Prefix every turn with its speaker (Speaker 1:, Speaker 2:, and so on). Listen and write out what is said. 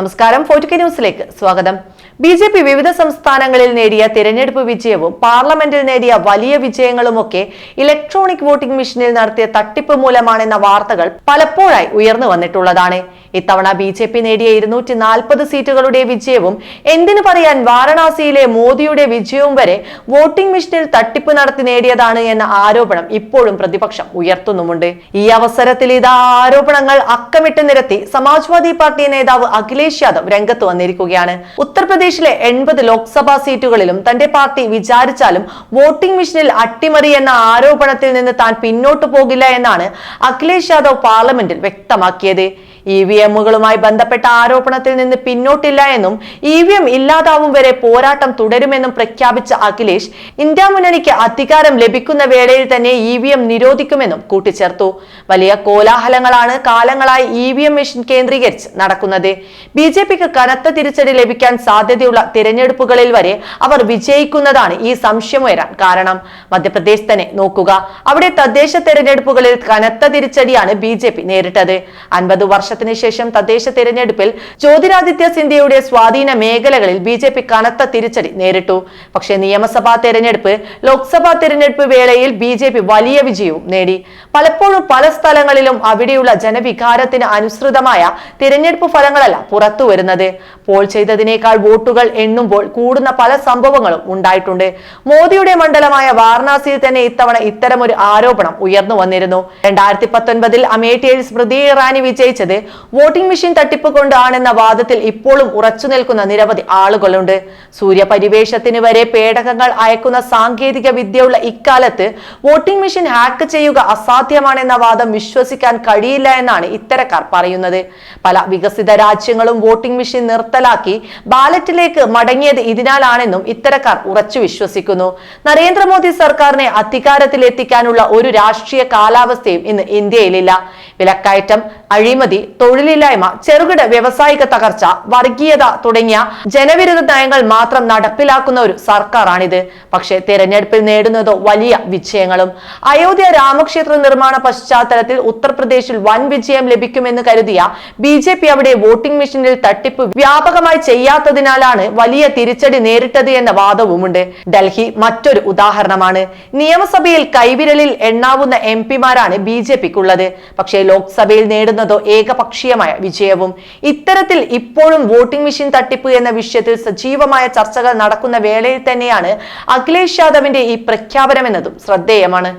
Speaker 1: നമസ്കാരം ഫോർട്ടി ന്യൂസിലേക്ക് സ്വാഗതം. ബി ജെ പി വിവിധ സംസ്ഥാനങ്ങളിൽ നേടിയ തിരഞ്ഞെടുപ്പ് വിജയവും പാർലമെന്റിൽ നേടിയ വലിയ വിജയങ്ങളുമൊക്കെ ഇലക്ട്രോണിക് വോട്ടിംഗ് മെഷീനിൽ നടത്തിയ തട്ടിപ്പ് മൂലമാണെന്ന വാർത്തകൾ പലപ്പോഴായി ഉയർന്നു വന്നിട്ടുള്ളതാണ്. ഇത്തവണ ബി ജെ പി നേടിയ ഇരുന്നൂറ്റി നാൽപ്പത് സീറ്റുകളുടെ വിജയവും എന്തിനു പറയാൻ വാരണാസിയിലെ മോദിയുടെ വിജയവും വരെ വോട്ടിംഗ് മെഷീനിൽ തട്ടിപ്പ് നടത്തി നേടിയതാണ് എന്ന ആരോപണം ഇപ്പോഴും പ്രതിപക്ഷം ഉയർത്തുന്നുമുണ്ട്. ഈ അവസരത്തിൽ ഇത് ആരോപണങ്ങൾ അക്കമിട്ട് നിരത്തി സമാജ്വാദി പാർട്ടി നേതാവ് അഖിലേഷ് യാദവ് രംഗത്ത് വന്നിരിക്കുകയാണ്. ഉത്തർപ്രദേശിലെ എൺപത് ലോക്സഭാ സീറ്റുകളിലും തന്റെ പാർട്ടി വിചാരിച്ചാലും വോട്ടിംഗ് മെഷീനിൽ അട്ടിമറി എന്ന ആരോപണത്തിൽ നിന്ന് താൻ പിന്നോട്ടു പോകില്ല എന്നാണ് അഖിലേഷ് യാദവ് പാർലമെന്റിൽ വ്യക്തമാക്കിയത്. ഇ വി എമ്മുകളുമായി ബന്ധപ്പെട്ട ആരോപണത്തിൽ നിന്ന് പിന്നോട്ടില്ല എന്നും ഇ വി എം ഇല്ലാതാവും വരെ പോരാട്ടം തുടരുമെന്നും പ്രഖ്യാപിച്ച അഖിലേഷ് ഇന്ത്യ മുന്നണിക്ക് അധികാരം ലഭിക്കുന്ന വേളയിൽ തന്നെ ഇ വി എം നിരോധിക്കുമെന്നും കൂട്ടിച്ചേർത്തു. വലിയ കോലാഹലങ്ങളാണ് കാലങ്ങളായി ഇ വി എം മെഷീൻ കേന്ദ്രീകരിച്ച് നടക്കുന്നത്. ബി ജെ പിക്ക് കനത്ത തിരിച്ചടി ലഭിക്കാൻ സാധ്യതയുള്ള തിരഞ്ഞെടുപ്പുകളിൽ വരെ അവർ വിജയിക്കുന്നതാണ് ഈ സംശയം ഉയരാൻ കാരണം. മധ്യപ്രദേശ് തന്നെ നോക്കുക. അവിടെ തദ്ദേശ തെരഞ്ഞെടുപ്പുകളിൽ കനത്ത തിരിച്ചടിയാണ് ബി നേരിട്ടത്. അൻപത് വർഷത്തിന് ശേഷം തദ്ദേശ തെരഞ്ഞെടുപ്പിൽ ജ്യോതിരാദിത്യ സിന്ധ്യയുടെ സ്വാധീന മേഖലകളിൽ ബി ജെ പി കനത്ത തിരിച്ചടി നേരിട്ടു. പക്ഷേ നിയമസഭാ തെരഞ്ഞെടുപ്പ് ലോക്സഭാ തെരഞ്ഞെടുപ്പ് വേളയിൽ ബി ജെ പി വലിയ വിജയവും നേടി. പലപ്പോഴും പല സ്ഥലങ്ങളിലും അവിടെയുള്ള ജനവികാരത്തിന് അനുസൃതമായ തിരഞ്ഞെടുപ്പ് ഫലങ്ങളല്ല പുറത്തു വരുന്നത്. പോൾ ചെയ്തതിനേക്കാൾ വോട്ടുകൾ എണ്ണുമ്പോൾ കൂടുന്ന പല സംഭവങ്ങളും ഉണ്ടായിട്ടുണ്ട്. മോദിയുടെ മണ്ഡലമായ വാരണാസിയിൽ തന്നെ ഇത്തവണ ഇത്തരമൊരു ആരോപണം ഉയർന്നു വന്നിരുന്നു. രണ്ടായിരത്തി പത്തൊൻപതിൽ അമേഠിയിൽ സ്മൃതി ഇറാനി വിജയിച്ചത് വോട്ടിംഗ് മെഷീൻ തട്ടിപ്പ് കൊണ്ടാണെന്ന വാദത്തിൽ ഇപ്പോഴും ഉറച്ചു നിൽക്കുന്ന നിരവധി ആളുകളുണ്ട്. സൂര്യപരിവേഷത്തിന് വരെ പേടകങ്ങൾ അയക്കുന്ന സാങ്കേതിക വിദ്യയുള്ള ഇക്കാലത്ത് വോട്ടിംഗ് മെഷീൻ ഹാക്ക് ചെയ്യുക അസാധ്യമാണെന്ന വാദം വിശ്വസിക്കാൻ കഴിയില്ല എന്നാണ് ഇത്തരക്കാർ പറയുന്നത്. പല വികസിത രാജ്യങ്ങളും വോട്ടിംഗ് മെഷീൻ നിർത്തലാക്കി ബാലറ്റിലേക്ക് മടങ്ങിയത് ഇതിനാലാണെന്നും ഇത്തരക്കാർ ഉറച്ചു വിശ്വസിക്കുന്നു. നരേന്ദ്രമോദി സർക്കാരിനെ അധികാരത്തിൽ എത്തിക്കാനുള്ള ഒരു രാഷ്ട്രീയ കാലാവസ്ഥയും ഇന്ന് ഇന്ത്യയിലില്ല. വിലക്കയറ്റം അഴിമതി തൊഴിലില്ലായ്മ ചെറുകിട വ്യവസായിക തകർച്ച വർഗീയത തുടങ്ങിയ ജനവിരുദ്ധ നയങ്ങൾ മാത്രം നടപ്പിലാക്കുന്ന ഒരു സർക്കാരാണിത്. പക്ഷേ തെരഞ്ഞെടുപ്പിൽ നേടുന്നതോ വലിയ വിജയങ്ങളും. അയോധ്യ രാമക്ഷേത്ര നിർമ്മാണ പശ്ചാത്തലത്തിൽ ഉത്തർപ്രദേശിൽ വൻ വിജയം ലഭിക്കുമെന്ന് കരുതിയ ബി ജെ പി അവിടെ വോട്ടിംഗ് മെഷീനിൽ തട്ടിപ്പ് വ്യാപകമായി ചെയ്യാത്തതിനാലാണ് വലിയ തിരിച്ചടി നേരിട്ടത് എന്ന വാദവുമുണ്ട്. ഡൽഹി മറ്റൊരു ഉദാഹരണമാണ്. നിയമസഭയിൽ കൈവിരലിൽ എണ്ണാവുന്ന എം പിമാരാണ് ബി ജെ പിക്കുള്ളത്. പക്ഷേ ലോക്സഭയിൽ നേടുന്നതോ ഏകപക്ഷീയമായ വിജയവും ഇത്തരത്തിൽ ഇപ്പോഴും വോട്ടിംഗ് മെഷീൻ തട്ടിപ്പ് എന്ന വിഷയത്തിൽ സജീവമായ ചർച്ചകൾ നടക്കുന്ന വേളയിൽ തന്നെയാണ് അഖിലേഷ് യാദവിന്റെ ഈ പ്രഖ്യാപനമെന്നതും ശ്രദ്ധേയമാണ്.